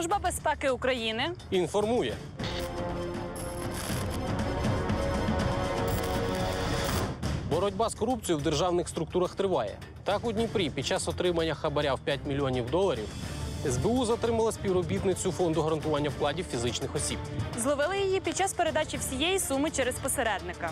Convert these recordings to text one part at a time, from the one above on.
Служба безпеки України Інформує. Боротьба з корупцією в державних структурах триває. Так у Дніпрі під час отримання хабаря в 5 мільйонів доларів СБУ затримала співробітницю фонду гарантування вкладів фізичних осіб. зловили її під час передачі всієї суми через посередника.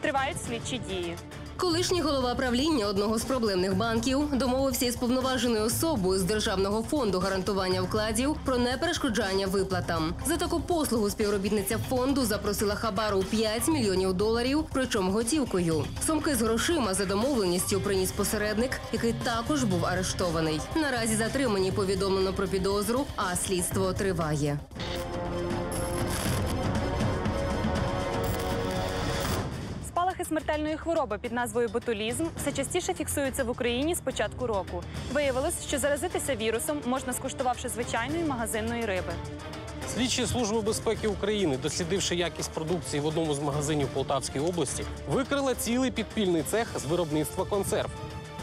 Тривають слідчі дії. Колишній голова правління одного з проблемних банків домовився із повноваженою особою з державного фонду гарантування вкладів про неперешкоджання виплатам. За таку послугу співробітниця фонду запросила хабару 5 мільйонів доларів, причому готівкою. Сумки з грошима за домовленістю приніс посередник, який також був арештований. Наразі затримані повідомлено про підозру, а слідство триває. Спалахи смертельної хвороби під назвою ботулізм все частіше фіксуються в Україні з початку року. Виявилось, що заразитися вірусом можна скуштувавши звичайної магазинної риби. Слідчі служби безпеки України, дослідивши якість продукції в одному з магазинів Полтавської області, викрила цілий підпільний цех з виробництва консерв.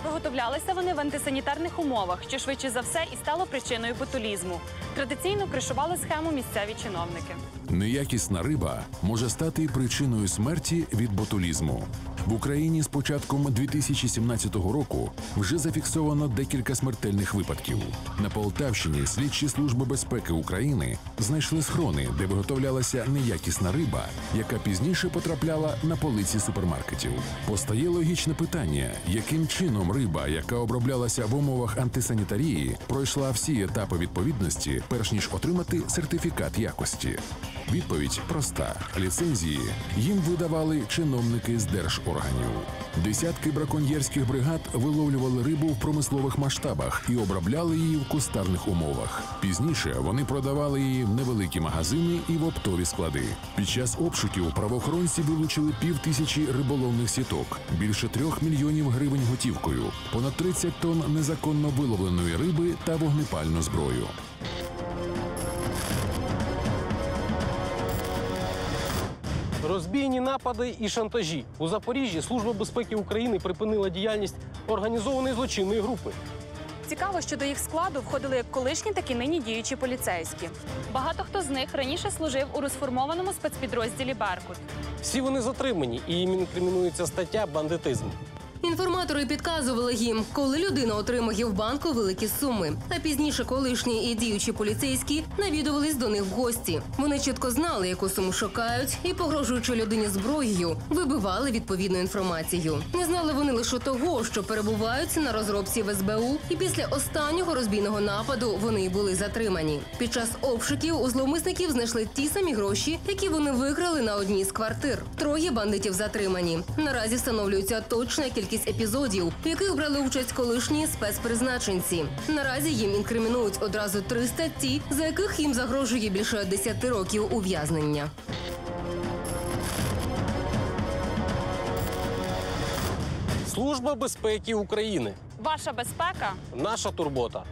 Виготовлялися вони в антисанітарних умовах, що швидше за все і стало причиною ботулізму. Традиційно кришували схему місцеві чиновники. Неякісна риба може стати причиною смерті від ботулізму. В Україні з початком 2017 року вже зафіксовано декілька смертельних випадків. На Полтавщині слідчі служби безпеки України знайшли схрони, де виготовлялася неякісна риба, яка пізніше потрапляла на полиці супермаркетів. Постає логічне питання, яким чином риба, яка оброблялася в умовах антисанітарії, пройшла всі етапи відповідності, перш ніж отримати сертифікат якості. Відповідь проста: ліцензії їм видавали чиновники з держорганів. Десятки браконьєрських бригад виловлювали рибу в промислових масштабах і обробляли її в кустарних умовах. Пізніше вони продавали її в невеликі магазини і в оптові склади. Під час обшуків правоохоронці вилучили пів тисячі риболовних сіток, більше трьох мільйонів гривень готівкою, понад 30 тонн незаконно виловленої риби та вогнепальну зброю. Розбійні напади і шантажі у Запоріжжі Служба безпеки України припинила діяльність організованої злочинної групи. Цікаво, що до їх складу входили як колишні, так і нині діючі поліцейські. Багато хто з них раніше служив у розформованому спецпідрозділі Беркут. Всі вони затримані і їм інкримінується стаття бандитизм. Інформатори підказували їм, коли людина отримує в банку великі суми. А пізніше колишні і діючі поліцейські навідувались до них в гості. Вони чітко знали, яку суму шукають, і, погрожуючи людині зброєю, вибивали відповідну інформацію. Не знали вони лише того, що перебувають на розробці в СБУ, і після останнього розбійного нападу вони були затримані. Під час обшуків у зловмисників знайшли ті самі гроші, які вони виграли на одній з квартир. Троє бандитів затримані. Наразі встановлюється точна кількість епізодів, в яких брали участь колишні спецпризначенці. Наразі їм інкримінують одразу три статті, за яких їм загрожує більше 10 років ув'язнення. Служба безпеки України. Ваша безпека Наша турбота.